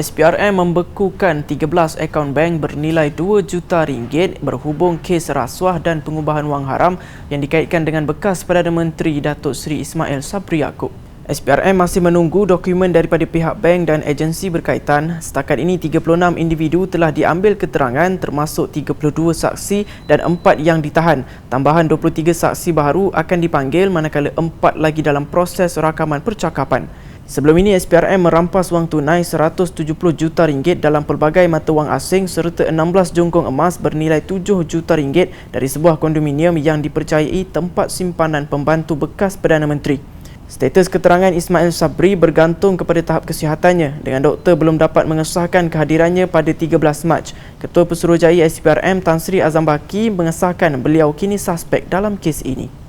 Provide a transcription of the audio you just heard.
SPRM membekukan 13 akaun bank bernilai 2 juta ringgit berhubung kes rasuah dan pengubahan wang haram yang dikaitkan dengan bekas Perdana Menteri Datuk Seri Ismail Sabri Yaakob. SPRM masih menunggu dokumen daripada pihak bank dan agensi berkaitan. Setakat ini 36 individu telah diambil keterangan termasuk 32 saksi dan 4 yang ditahan. Tambahan 23 saksi baru akan dipanggil manakala 4 lagi dalam proses rakaman percakapan. Sebelum ini SPRM merampas wang tunai 170 juta ringgit dalam pelbagai mata wang asing serta 16 jongkong emas bernilai 7 juta ringgit dari sebuah kondominium yang dipercayai tempat simpanan pembantu bekas Perdana Menteri. Status keterangan Ismail Sabri bergantung kepada tahap kesihatannya dengan doktor belum dapat mengesahkan kehadirannya pada 13 Mac. Ketua Pesuruhjaya SPRM Tan Sri Azam Baki mengesahkan beliau kini suspek dalam kes ini.